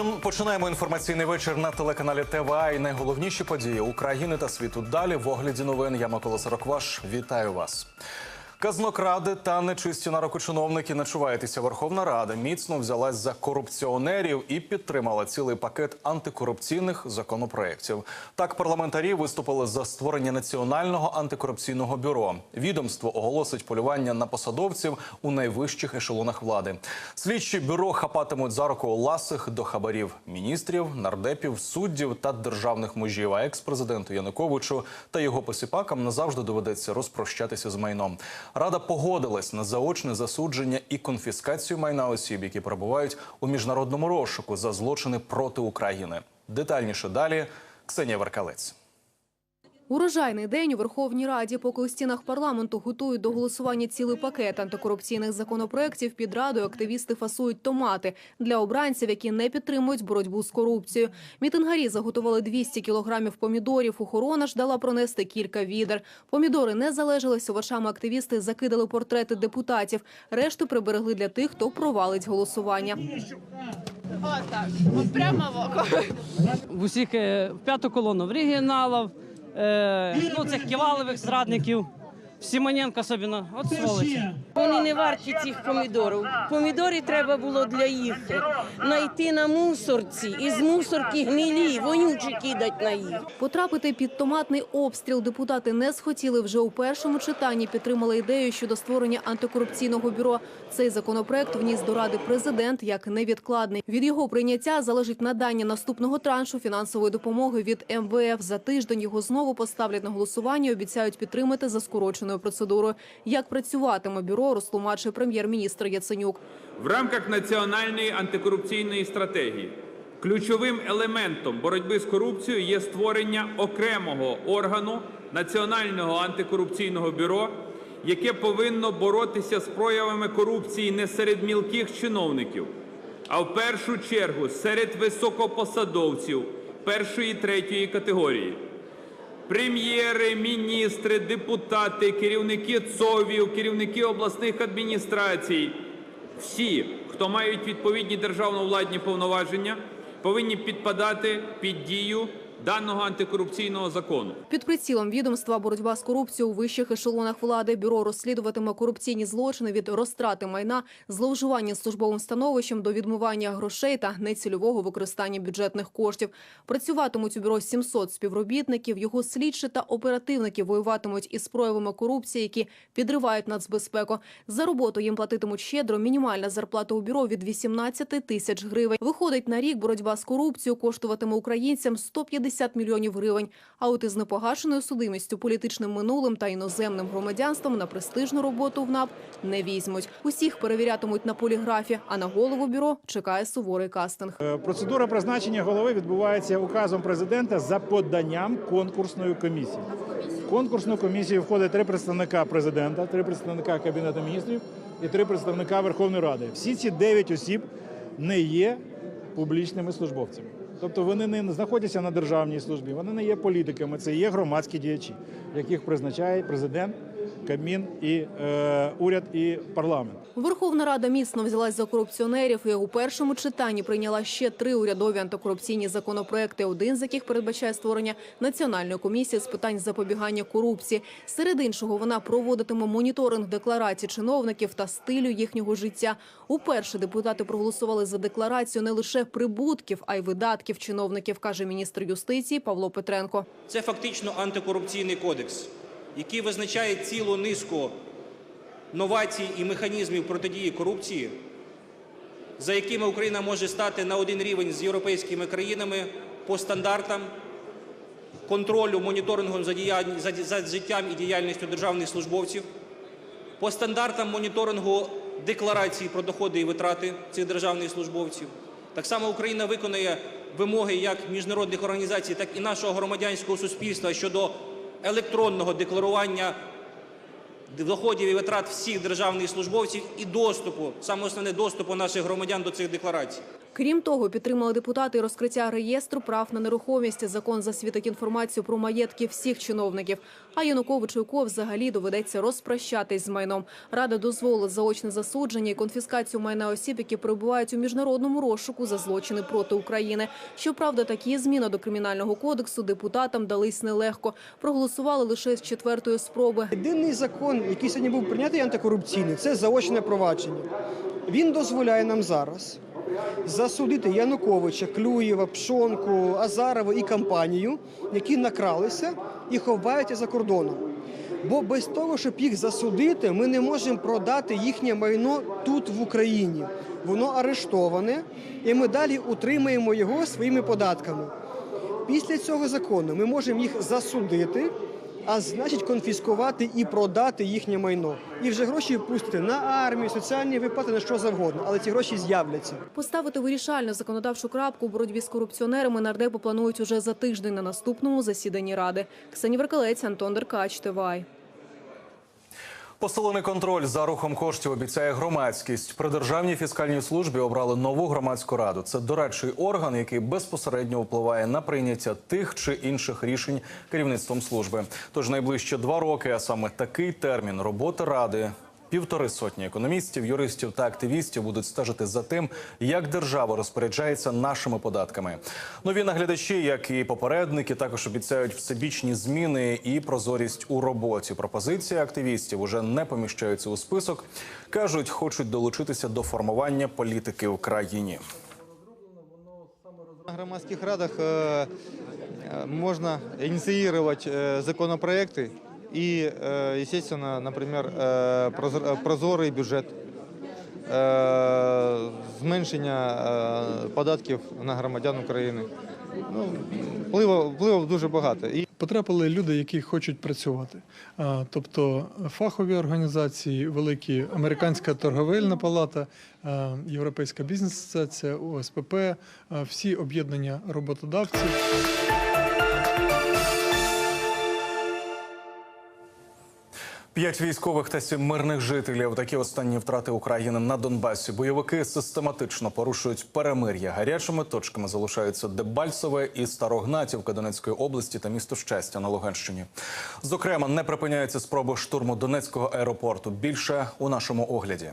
Починаємо інформаційний вечір на телеканалі ТВА і найголовніші події України та світу. Далі в огляді новин. Я Микола Сорокваш. Вітаю вас. Казнокради та нечисті на руку чиновники начуваєтеся. Верховна Рада міцно взялась за корупціонерів і підтримала цілий пакет антикорупційних законопроєктів. Так, парламентарі виступили за створення національного антикорупційного бюро. Відомство оголосить полювання на посадовців у найвищих ешелонах влади. Слідчі бюро хапатимуть за руку ласих до хабарів міністрів, нардепів, суддів та державних мужів. А екс-президенту Януковичу та його посіпакам назавжди доведеться розпрощатися з майном. Рада погодилась на заочне засудження і конфіскацію майна осіб, які перебувають у міжнародному розшуку за злочини проти України. Детальніше далі Ксенія Веркалець. Урожайний день у Верховній Раді, поки у стінах парламенту готують до голосування цілий пакет антикорупційних законопроєктів, під радою активісти фасують томати для обранців, які не підтримують боротьбу з корупцією. Мітингарі заготували 200 кілограмів помідорів. Охорона ж дала пронести кілька відер. Помідори не залежались. Овочами активісти закидали портрети депутатів. Решту приберегли для тих, хто провалить голосування. Отак, от прямо в око. в усіх е, п'яту колону в регіоналів, е, ну цих ківалових зрадників, Сімоненко особливо, от сволочі. Вони не варті цих помідорів. Помідори треба було для їх знайти на мусорці і з мусорки гнилі, вонючі кидать на їх. Потрапити під томатний обстріл депутати не схотіли. Вже у першому читанні підтримали ідею щодо створення антикорупційного бюро. Цей законопроект вніс до ради президент як невідкладний. Від його прийняття залежить надання наступного траншу фінансової допомоги від МВФ. За тиждень його знову поставлять на голосування. і Обіцяють підтримати за скороченою процедурою. Як працюватиме бюро, розтлумачує прем'єр-міністр Яценюк. В рамках національної антикорупційної стратегії ключовим елементом боротьби з корупцією є створення окремого органу Національного антикорупційного бюро, яке повинно боротися з проявами корупції не серед мілких чиновників, а в першу чергу серед високопосадовців першої і третьої категорії. Прем'єри, міністри, депутати, керівники ЦОВів, керівники обласних адміністрацій, всі, хто мають відповідні державно-владні повноваження, повинні підпадати під дію даного антикорупційного закону. Під прицілом відомства боротьба з корупцією у вищих ешелонах влади бюро розслідуватиме корупційні злочини від розтрати майна, зловживання службовим становищем до відмивання грошей та нецільового використання бюджетних коштів. Працюватимуть у бюро 700 співробітників. Його слідчі та оперативники воюватимуть із проявами корупції, які підривають нацбезпеку. За роботу їм платитимуть щедро. Мінімальна зарплата у бюро від 18 тисяч гривень. Виходить на рік боротьба з корупцією коштуватиме українцям 150 мільйонів гривень. А от із непогашеною судимістю, політичним минулим та іноземним громадянством на престижну роботу в НАП не візьмуть. Усіх перевірятимуть на поліграфі, а на голову бюро чекає суворий кастинг. Е, Процедура призначення голови відбувається указом президента за поданням конкурсної комісії. Конкурсну комісію входить три представника президента, три представника кабінету міністрів і три представника Верховної Ради. Всі ці дев'ять осіб не є публічними службовцями. Тобто вони не знаходяться на державній службі, вони не є політиками, це є громадські діячі, яких призначає президент, Кабмін і е, уряд і парламент. Верховна Рада міцно взялась за корупціонерів і у першому читанні прийняла ще три урядові антикорупційні законопроекти, один з яких передбачає створення національної комісії з питань запобігання корупції. Серед іншого вона проводитиме моніторинг декларацій чиновників та стилю їхнього життя. Уперше депутати проголосували за декларацію не лише прибутків, а й видатків чиновників, каже міністр юстиції Павло Петренко. Це фактично антикорупційний кодекс, який визначає цілу низку новацій і механізмів протидії корупції, за якими Україна може стати на один рівень з європейськими країнами по стандартам контролю, моніторингу за, діяль- за, за життям і діяльністю державних службовців, по стандартам моніторингу декларацій про доходи і витрати цих державних службовців. Так само Україна виконує вимоги як міжнародних організацій, так і нашого громадянського суспільства щодо електронного декларування доходів і витрат всіх державних службовців і доступу, саме основне доступу наших громадян до цих декларацій. Крім того, підтримали депутати розкриття реєстру прав на нерухомість. Закон засвітить інформацію про маєтки всіх чиновників. А Януковичу Ко взагалі доведеться розпрощатись з майном. Рада дозволить заочне засудження і конфіскацію майна осіб, які перебувають у міжнародному розшуку за злочини проти України. Щоправда, такі зміни до кримінального кодексу депутатам дались нелегко. Проголосували лише з четвертої спроби. Єдиний закон, який сьогодні був прийнятий антикорупційний, це заочне провадження. Він дозволяє нам зараз засудити Януковича, Клюєва, Пшонку, Азарова і компанію, які накралися і ховаються за кордоном. Бо без того, щоб їх засудити, ми не можемо продати їхнє майно тут, в Україні. Воно арештоване, і ми далі утримуємо його своїми податками. Після цього закону ми можемо їх засудити, а значить конфіскувати і продати їхнє майно. І вже гроші пустити на армію, соціальні виплати, на що завгодно. Але ці гроші з'являться. Поставити вирішальну законодавчу крапку у боротьбі з корупціонерами нардепи планують уже за тиждень на наступному засіданні ради. Ксенія Веркалець, Антон Деркач, ТВАЙ. Посилений контроль за рухом коштів обіцяє громадськість. При державній фіскальній службі обрали нову громадську раду. Це дорадчий орган, який безпосередньо впливає на прийняття тих чи інших рішень керівництвом служби. Тож найближче два роки, а саме такий термін роботи ради. Півтори сотні економістів, юристів та активістів будуть стежити за тим, як держава розпоряджається нашими податками. Нові наглядачі, як і попередники, також обіцяють всебічні зміни і прозорість у роботі. Пропозиції активістів уже не поміщаються у список. кажуть, хочуть долучитися до формування політики в країні. На громадских радах э, э, можно инициировать э, законопроекты и, э, естественно, например, э, прозорий бюджет, е, зменшення е, податків на громадян України. Ну, впливу дуже багато. І Потрапили люди, які хочуть працювати. Тобто фахові організації, великі американська торговельна палата, Європейська бізнес-асоціація, ОСПП, всі об'єднання роботодавців. П'ять військових та сім мирних жителів. Такі останні втрати України на Донбасі. Бойовики систематично порушують перемир'я. Гарячими точками залишаються Дебальцеве і Старогнатівка Донецької області та місто Щастя на Луганщині. Зокрема, не припиняються спроби штурму Донецького аеропорту. Більше у нашому огляді.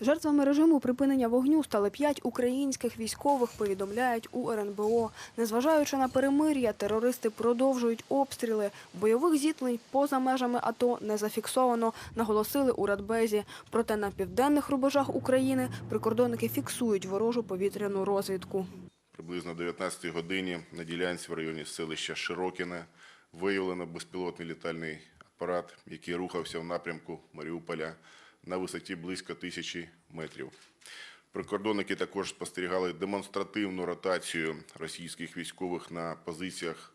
Жертвами режиму припинення вогню стали п'ять українських військових, повідомляють у РНБО. Незважаючи на перемир'я, терористи продовжують обстріли. Бойових зіткнень поза межами АТО не зафіксовано, наголосили у Радбезі. Проте на південних рубежах України прикордонники фіксують ворожу повітряну розвідку. Приблизно о 19 годині на ділянці в районі селища Широкіне виявлено безпілотний літальний апарат, який рухався в напрямку Маріуполя на висоті близько тисячі метрів. Прикордонники також спостерігали демонстративну ротацію російських військових на позиціях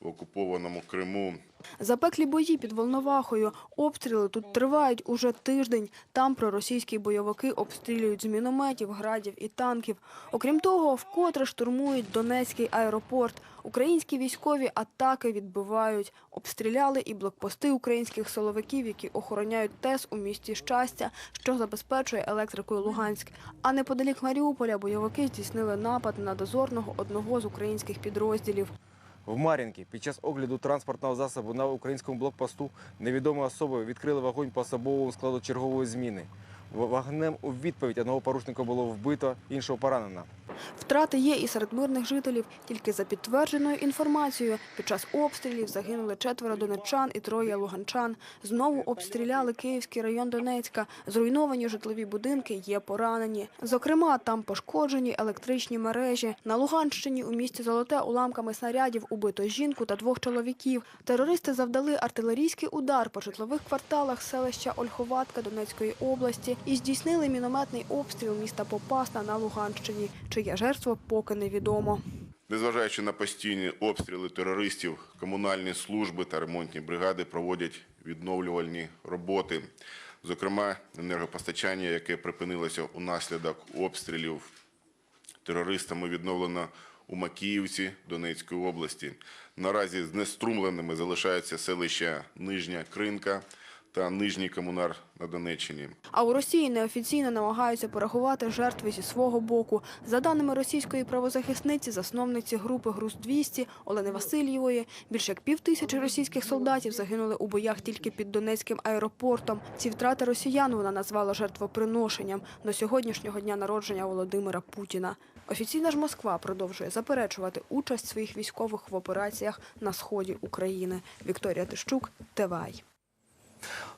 в окупованому Криму Запеклі бої під Волновахою. Обстріли тут тривають уже тиждень. Там проросійські бойовики обстрілюють з мінометів, градів і танків. Окрім того, вкотре штурмують Донецький аеропорт. Українські військові атаки відбивають. Обстріляли і блокпости українських силовиків, які охороняють ТЕС у місті Щастя, що забезпечує електрикою Луганськ. А неподалік Маріуполя бойовики здійснили напад на дозорного одного з українських підрозділів. В Мар'їнці під час огляду транспортного засобу на українському блокпосту невідомі особи відкрили вогонь по особовому складу чергової зміни. Вогнем у відповідь одного порушника було вбито, іншого поранено. Втрати є і серед мирних жителів. Тільки за підтвердженою інформацією, під час обстрілів загинули четверо донеччан і троє луганчан. Знову обстріляли Київський район Донецька. Зруйновані житлові будинки, є поранені. Зокрема, там пошкоджені електричні мережі. На Луганщині у місті Золоте уламками снарядів убито жінку та двох чоловіків. Терористи завдали артилерійський удар по житлових кварталах селища Ольховатка Донецької області і здійснили мінометний обстріл міста Попасна на Луганщині. Чиє жертво поки невідомо. Незважаючи на постійні обстріли терористів, комунальні служби та ремонтні бригади проводять відновлювальні роботи. Зокрема, енергопостачання, яке припинилося унаслідок обстрілів терористами, відновлено у Макіївці Донецької області. Наразі знеструмленими залишаються селища Нижня Кринка та Нижній комунар на Донеччині. А у Росії неофіційно намагаються порахувати жертви зі свого боку. За даними російської правозахисниці, засновниці групи «Груз-200» Олени Васильєвої, більше як пів тисячі російських солдатів загинули у боях тільки під Донецьким аеропортом. Ці втрати росіян вона назвала жертвоприношенням до сьогоднішнього дня народження Володимира Путіна. Офіційна ж Москва продовжує заперечувати участь своїх військових в операціях на сході України. Вікторія Тищук, ТВАЙ.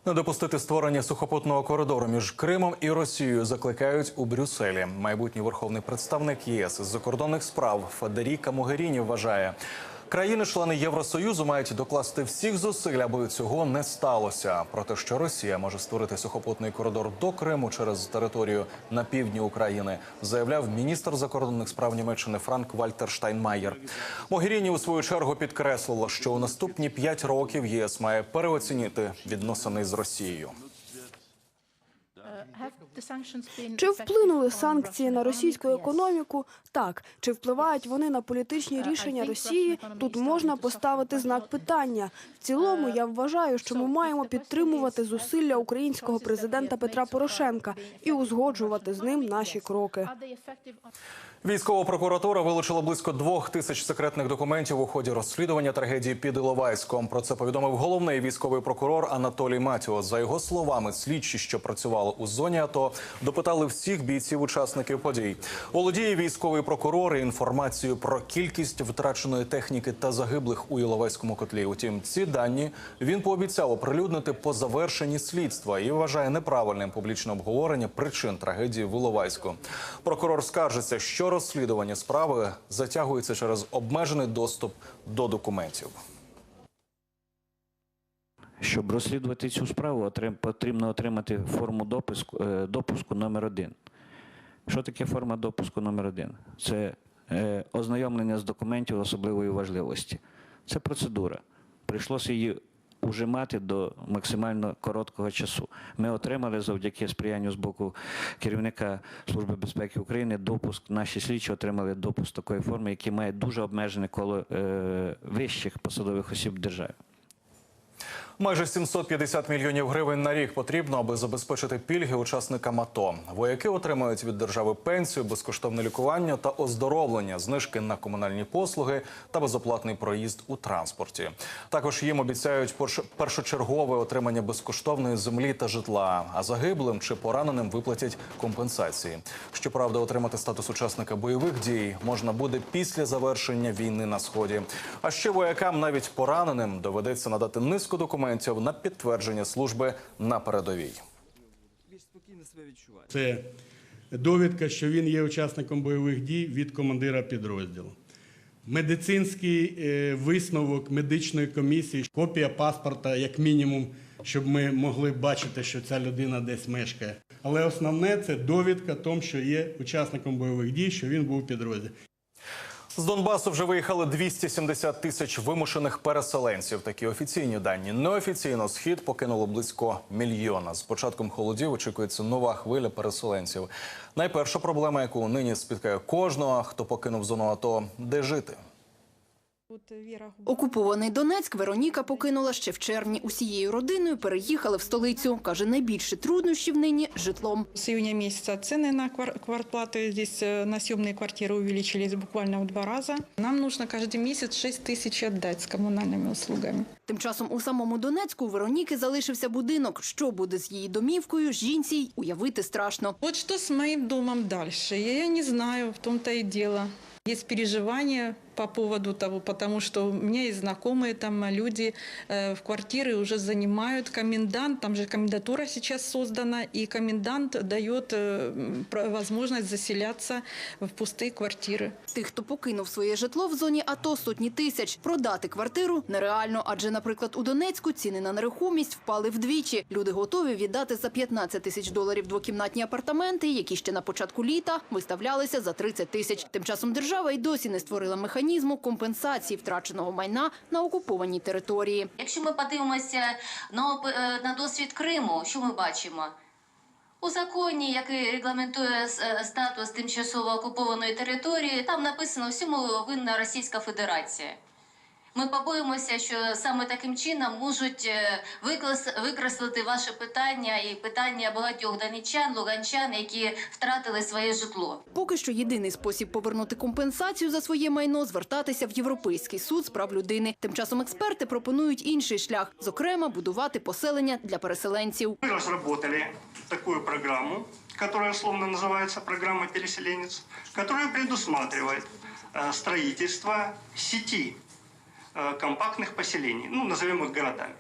Не допустити створення сухопутного коридору між Кримом і Росією закликають у Брюсселі. Майбутній верховний представник ЄС з закордонних справ Федеріка Могеріні вважає. Країни-члени Євросоюзу мають докласти всіх зусиль, аби цього не сталося. Про те, що Росія може створити сухопутний коридор до Криму через територію на півдні України, заявляв міністр закордонних справ Німеччини Франк Вальтер Штайнмаєр. Могеріні у свою чергу підкреслила, що у наступні п'ять років ЄС має переоцінити відносини з Росією. Чи вплинули санкції на російську економіку? Так. Чи впливають вони на політичні рішення Росії? Тут можна поставити знак питання. В цілому я вважаю, що ми маємо підтримувати зусилля українського президента Петра Порошенка і узгоджувати з ним наші кроки. Військова прокуратура вилучила близько двох тисяч секретних документів у ході розслідування трагедії під Іловайськом. Про це повідомив головний військовий прокурор Анатолій Матіо. За його словами, слідчі, що працювали у зоні АТО, допитали всіх бійців-учасників подій. Володіє військовий прокурор інформацією про кількість втраченої техніки та загиблих у Іловайському котлі. Утім, ці дані він пообіцяв оприлюднити по завершенні слідства і вважає неправильним публічне обговорення причин трагедії в Іловайську. Прокурор скаржиться, що розслідування справи затягується через обмежений доступ до документів. Щоб розслідувати цю справу, потрібно отримати форму допуску, е, допуску номер один. Що таке форма допуску номер один? Це е, ознайомлення з документів особливої важливості. Це процедура. Прийшлося її ужимати до максимально короткого часу. Ми отримали завдяки сприянню з боку керівника Служби безпеки України допуск. Наші слідчі отримали допуск такої форми, який має дуже обмежене коло е, вищих посадових осіб держави. Майже 750 мільйонів гривень на рік потрібно, аби забезпечити пільги учасникам АТО. Вояки отримають від держави пенсію, безкоштовне лікування та оздоровлення, знижки на комунальні послуги та безоплатний проїзд у транспорті. Також їм обіцяють перш- першочергове отримання безкоштовної землі та житла. А загиблим чи пораненим виплатять компенсації. Щоправда, отримати статус учасника бойових дій можна буде після завершення війни на сході. А ще воякам, навіть пораненим, доведеться надати низку документів на підтвердження служби на передовій. Це довідка, що він є учасником бойових дій від командира підрозділу. Медицинський е, висновок медичної комісії, копія паспорта, як мінімум, щоб ми могли бачити, що ця людина десь мешкає. Але основне це довідка тому, що є учасником бойових дій, що він був у підрозділі. З Донбасу вже виїхали 270 тисяч вимушених переселенців. Такі офіційні дані. Неофіційно схід покинуло близько мільйона. З початком холодів очікується нова хвиля переселенців. Найперша проблема, яку нині спіткає кожного, хто покинув зону АТО, де жити. Окупований Донецьк Вероніка покинула ще в червні. Усією родиною переїхали в столицю. Каже, найбільше труднощів нині – житлом. С июня месяца цены на квар- квартплаты здесь э, на съемные квартиры увеличились буквально в два раза. Нам нужно каждый месяц 6 тысяч отдать с коммунальными услугами. Тим часом у самому Донецьку у Вероніки залишився будинок. Що буде з її домівкою, жінці й уявити страшно. Вот что с моим домом дальше? Я, я не знаю, в том-то и дело. Есть переживания по поводу того, потому что у меня есть знакомые там люди э, в квартиры уже занимают комендант, там же комендатура сейчас создана, и комендант дает э, м, про- возможность заселяться в пустые квартиры. Тих, хто покинув своє житло в зоні АТО, сотні тисяч. Продати квартиру нереально, адже, наприклад, у Донецьку ціни на нерухомість впали вдвічі. Люди готові віддати за 15 тисяч доларів двокімнатні апартаменти, які ще на початку літа виставлялися за 30 тисяч. Тим часом держава й досі не створила механізму компенсації втраченого майна на окупованій території. Якщо ми подивимося на, е, на досвід Криму, що ми бачимо? У законі, який регламентує е, статус тимчасово окупованої території, там написано всьому винна Російська Федерація. Ми побоїмося, що саме таким чином можуть е, виклас- викреслити ваше питання і питання багатьох донеччан, луганчан, які втратили своє житло. Поки що єдиний спосіб повернути компенсацію за своє майно звертатися в Європейський суд з прав людини. Тим часом експерти пропонують інший шлях, зокрема, будувати поселення для переселенців. Мы разработали такую программу, которая условно называется программа «Переселенец», которая предусматривает э, строительство сети э, компактных поселений, ну, назовем их городами,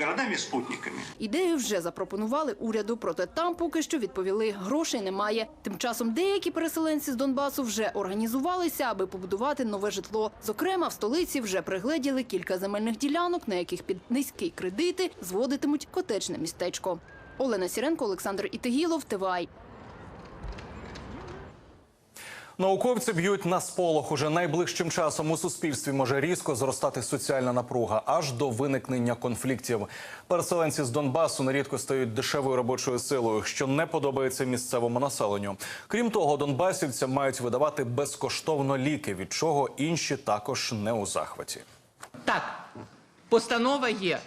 городами-спутниками. Ідею вже запропонували уряду, проте там поки що відповіли, грошей немає. Тим часом деякі переселенці з Донбасу вже організувалися, аби побудувати нове житло. Зокрема, в столиці вже пригледіли кілька земельних ділянок, на яких під низькі кредити зводитимуть котечне містечко. Олена Сіренко, Олександр Ітегілов, ТВАЙ. Науковці б'ють на сполох. Уже найближчим часом у суспільстві може різко зростати соціальна напруга аж до виникнення конфліктів. Переселенці з Донбасу нерідко стають дешевою робочою силою, що не подобається місцевому населенню. Крім того, донбасівцям мають видавати безкоштовно ліки, від чого інші також не у захваті. Так, постанова є.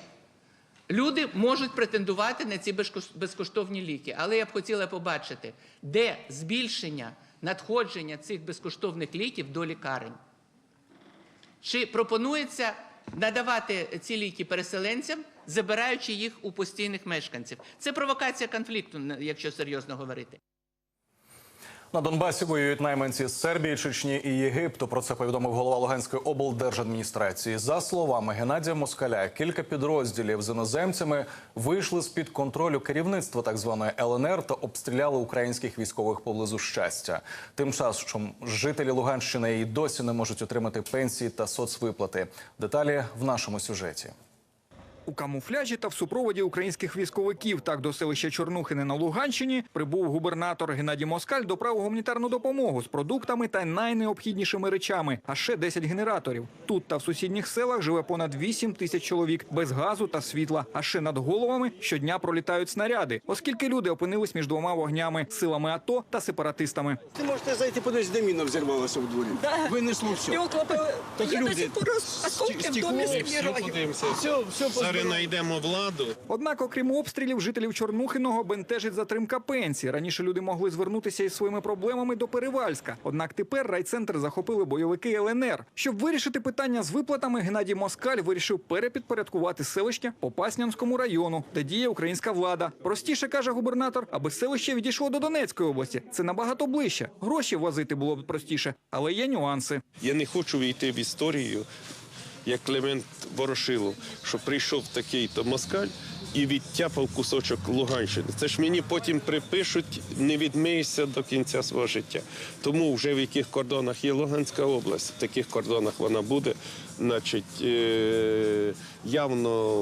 Люди можуть претендувати на ці безкоштовні ліки, але я б хотіла побачити, де збільшення надходження цих безкоштовних ліків до лікарень. Чи пропонується надавати ці ліки переселенцям, забираючи їх у постійних мешканців? Це провокація конфлікту, якщо серйозно говорити. На Донбасі воюють найманці з Сербії, Чечні і Єгипту. Про це повідомив голова Луганської облдержадміністрації. За словами Геннадія Москаля, кілька підрозділів з іноземцями вийшли з під контролю керівництва так званої ЛНР та обстріляли українських військових поблизу щастя. Тим часом жителі Луганщини і досі не можуть отримати пенсії та соцвиплати. Деталі в нашому сюжеті. У камуфляжі та в супроводі українських військовиків так до селища Чорнухини на Луганщині прибув губернатор Геннадій Москаль доправив гуманітарну допомогу з продуктами та найнеобхіднішими речами, а ще 10 генераторів. Тут та в сусідніх селах живе понад 8 тисяч чоловік без газу та світла. А ще над головами щодня пролітають снаряди, оскільки люди опинились між двома вогнями силами АТО та сепаратистами. Ти можете зайти подивитися, де міна взірвалася в дворі. Винесло все. Так люди, стекло, все подивимося. Все, все Зараз знайдемо владу. Однак, окрім обстрілів, жителів Чорнухиного бентежить затримка пенсії. Раніше люди могли звернутися із своїми проблемами до Перевальська. Однак тепер райцентр захопили бойовики ЛНР. Щоб вирішити питання з виплатами, Геннадій Москаль вирішив перепідпорядкувати селище Попаснянському району, де діє українська влада. Простіше каже губернатор, аби селище відійшло до Донецької області. Це набагато ближче. Гроші возити було б простіше, але є нюанси. Я не хочу війти в історію, як Клемент Ворошилов, що прийшов такий-то москаль і відтяпав кусочок Луганщини. Це ж мені потім припишуть, не відмиєшся до кінця свого життя. Тому вже в яких кордонах є Луганська область, в таких кордонах вона буде. Значить, е, явно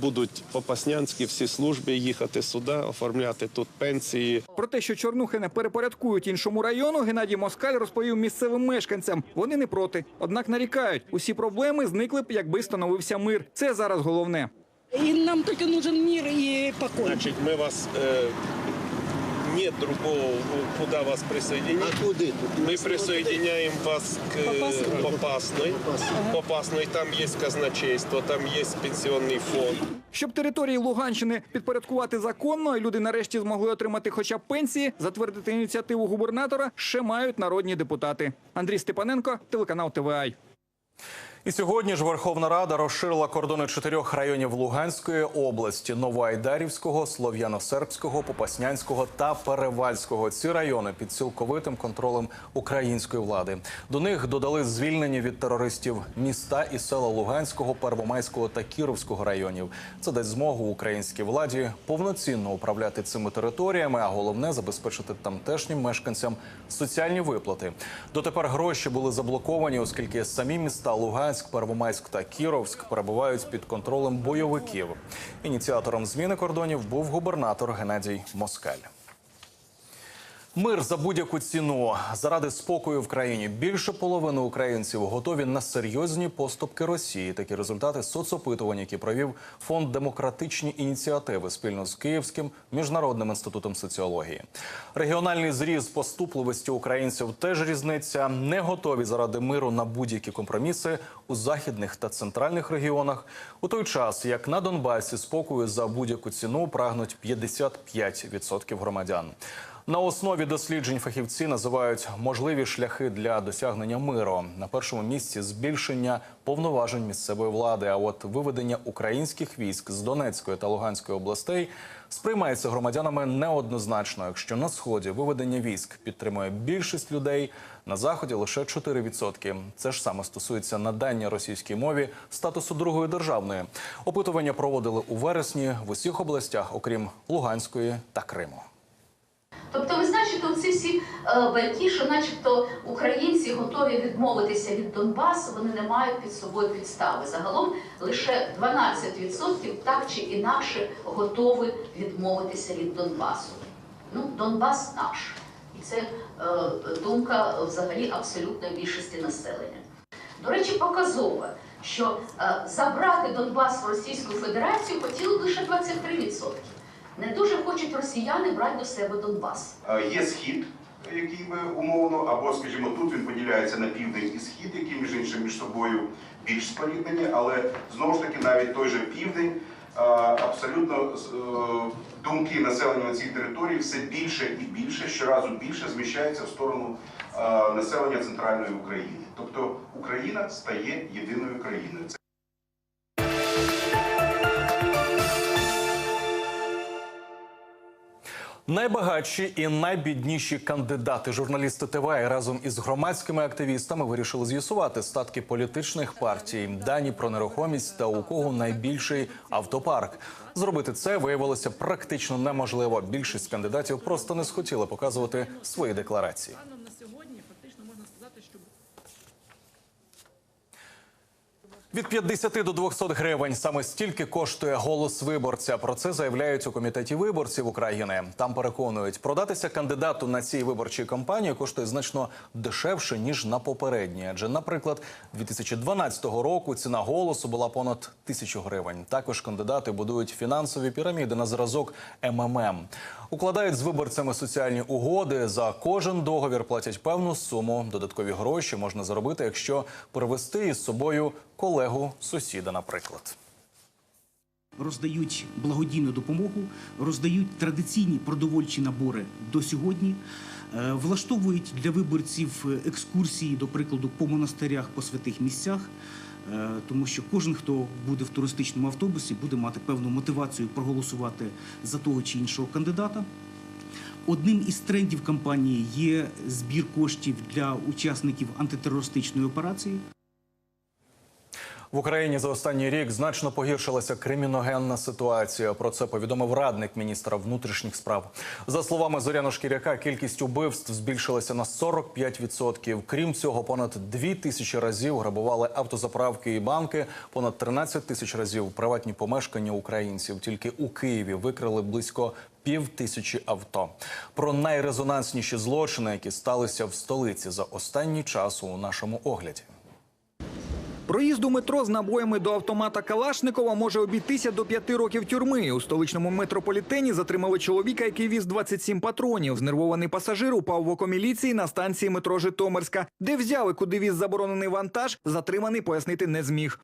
будуть попаснянські всі служби їхати сюди, оформляти тут пенсії. Про те, що Чорнухине перепорядкують іншому району, Геннадій Москаль розповів місцевим мешканцям. Вони не проти, однак нарікають, усі проблеми зникли б, якби встановився мир. Це зараз головне. И нам только нужен мир и покой. Значить, ми вас е, нет другого, куди вас присоединять. А куди? Ми присоединяємо вас к е, Попасної. Попасної там є казначейство, там є пенсіонний фонд. Щоб території Луганщини підпорядкувати законно, і люди нарешті змогли отримати хоча б пенсії, затвердити ініціативу губернатора ще мають народні депутати. Андрій Степаненко, телеканал ТВАЙ. І сьогодні ж Верховна Рада розширила кордони чотирьох районів Луганської області: Новоайдарівського, Слов'яно-Сербського, Попаснянського та Перевальського. Ці райони під цілковитим контролем української влади. До них додали звільнені від терористів міста і села Луганського, Первомайського та Кіровського районів. Це дасть змогу українській владі повноцінно управляти цими територіями, а головне забезпечити тамтешнім мешканцям соціальні виплати. Дотепер гроші були заблоковані, оскільки самі міста Луганськ, Первомайськ та Кіровськ перебувають під контролем бойовиків. Ініціатором зміни кордонів був губернатор Геннадій Москаль. Мир за будь-яку ціну заради спокою в країні. Більше половини українців готові на серйозні поступки Росії. Такі результати соцопитувань, які провів фонд демократичні ініціативи спільно з Київським міжнародним інститутом соціології. Регіональний зріз поступливості українців теж різниця. Не готові заради миру на будь-які компроміси у західних та центральних регіонах. У той час, як на Донбасі спокою за будь-яку ціну прагнуть 55% громадян. На основі досліджень фахівці називають можливі шляхи для досягнення миру. На першому місці збільшення повноважень місцевої влади. А от виведення українських військ з Донецької та Луганської областей сприймається громадянами неоднозначно. Якщо на сході виведення військ підтримує більшість людей, на заході лише 4%. Це ж саме стосується надання російській мові статусу другої державної. Опитування проводили у вересні в усіх областях, окрім Луганської та Криму. Тобто, ви знаєте, оці всі е, байки, що начебто українці готові відмовитися від Донбасу, вони не мають під собою підстави. Загалом лише 12% так чи інакше готові відмовитися від Донбасу. Ну, Донбас наш. І це е, думка взагалі абсолютної більшості населення. До речі, показово, що е, забрати Донбас в Російську Федерацію хотіли лише 23%. Не дуже хочуть росіяни брати до себе Донбас. Є схід, який би умовно, або, скажімо, тут він поділяється на південь і схід, які між іншим між собою більш споріднені, але знову ж таки навіть той же південь. Абсолютно е, думки населення на цій території все більше і більше, щоразу більше зміщається в сторону населення центральної України. Тобто Україна стає єдиною країною. Найбагатші і найбідніші кандидати журналісти ТВА разом із громадськими активістами вирішили з'ясувати статки політичних партій, дані про нерухомість та у кого найбільший автопарк. Зробити це виявилося практично неможливо. Більшість кандидатів просто не схотіли показувати свої декларації. Від 50 до 200 гривень саме стільки коштує голос виборця. Про це заявляють у комітеті виборців України. Там переконують, продатися кандидату на цій виборчій кампанії коштує значно дешевше ніж на попередній. Адже, наприклад, 2012 року ціна голосу була понад тисячу гривень. Також кандидати будують фінансові піраміди на зразок МММ. Укладають з виборцями соціальні угоди. За кожен договір платять певну суму. Додаткові гроші можна заробити, якщо привезти із собою колегу сусіда, наприклад. роздають благодійну допомогу, роздають традиційні продовольчі набори до сьогодні, е, влаштовують для виборців екскурсії, до прикладу, по монастирях, по святих місцях. Е, Тому що кожен, хто буде в туристичному автобусі, буде мати певну мотивацію проголосувати за того чи іншого кандидата. Одним із трендів кампанії є збір коштів для учасників антитерористичної операції. В Україні за останній рік значно погіршилася криміногенна ситуація. Про це повідомив радник міністра внутрішніх справ. За словами Зоряна Шкіряка, кількість убивств збільшилася на 45%. Крім цього, понад 2 тисячі разів грабували автозаправки і банки, понад 13 тисяч разів приватні помешкання українців. Тільки у Києві викрили близько пів тисячі авто. Про найрезонансніші злочини, які сталися в столиці за останній час у нашому огляді. Проїзд у метро з набоями до автомата Калашникова може обійтися до п'яти років тюрми. У столичному метрополітені затримали чоловіка, який віз 27 патронів. Знервований пасажир упав в око міліції на станції метро Житомирська. Де взяли, куди віз заборонений вантаж, затриманий пояснити не зміг.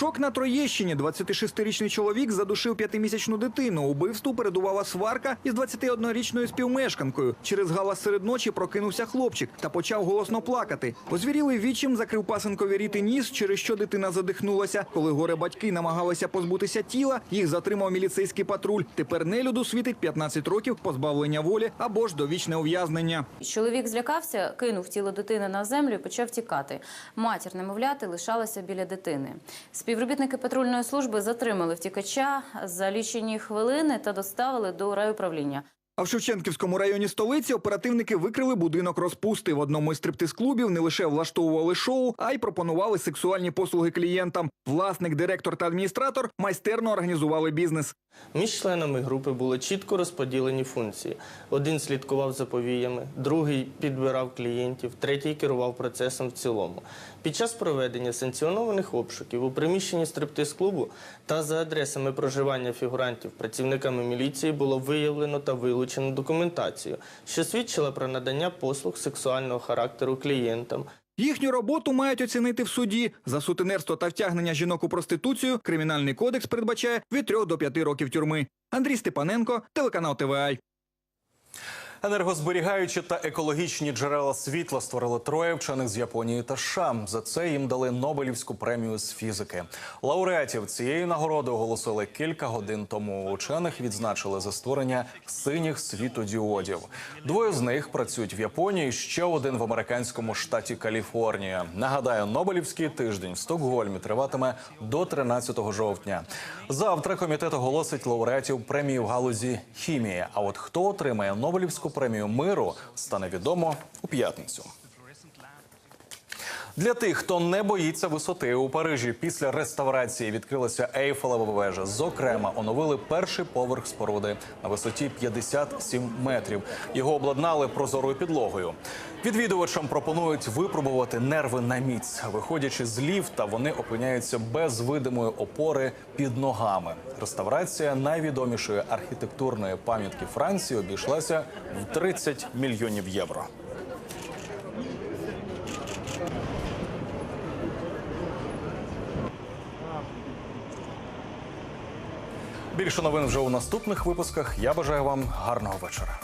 Шок на Троєщині. 26-річний чоловік задушив п'ятимісячну дитину. Убивству передувала сварка із 21-річною співмешканкою. Через галас серед ночі прокинувся хлопчик та почав голосно плакати. Озвірілий відчим закрив пасенкові ріти ніс, через що дитина задихнулася. Коли горе батьки намагалися позбутися тіла, їх затримав міліцейський патруль. Тепер нелюду світить 15 років позбавлення волі або ж довічне ув'язнення. Чоловік злякався, кинув тіло дитини на землю і почав тікати. Матір немовляти лишалася біля дитини. Співробітники патрульної служби затримали втікача за лічені хвилини та доставили до райуправління. А в Шевченківському районі столиці оперативники викрили будинок розпусти. В одному із стриптиз-клубів не лише влаштовували шоу, а й пропонували сексуальні послуги клієнтам. Власник, директор та адміністратор майстерно організували бізнес. Між членами групи були чітко розподілені функції. Один слідкував за повіями, другий підбирав клієнтів, третій керував процесом в цілому. Під час проведення санкціонованих обшуків у приміщенні стриптиз-клубу та за адресами проживання фігурантів працівниками міліції було виявлено та вилучено документацію, що свідчила про надання послуг сексуального характеру клієнтам, Їхню роботу мають оцінити в суді. За сутенерство та втягнення жінок у проституцію кримінальний кодекс передбачає від 3 до 5 років тюрми. Андрій Степаненко, телеканал ТВА. Енергозберігаючі та екологічні джерела світла створили троє вчених з Японії та США. За це їм дали Нобелівську премію з фізики. Лауреатів цієї нагороди оголосили кілька годин тому. Учених відзначили за створення синіх світодіодів. Двоє з них працюють в Японії, ще один в американському штаті Каліфорнія. Нагадаю, Нобелівський тиждень в Стокгольмі триватиме до 13 жовтня. Завтра комітет оголосить лауреатів премії в галузі хімії. А от хто отримає Нобелівську премію миру, стане відомо у п'ятницю. Для тих, хто не боїться висоти у Парижі, після реставрації відкрилася Ейфелева вежа. Зокрема, оновили перший поверх споруди на висоті 57 метрів. Його обладнали прозорою підлогою. Відвідувачам пропонують випробувати нерви на міць. Виходячи з ліфта, вони опиняються без видимої опори під ногами. Реставрація найвідомішої архітектурної пам'ятки Франції обійшлася в 30 мільйонів євро. Більше новин вже у наступних випусках. Я бажаю вам гарного вечора.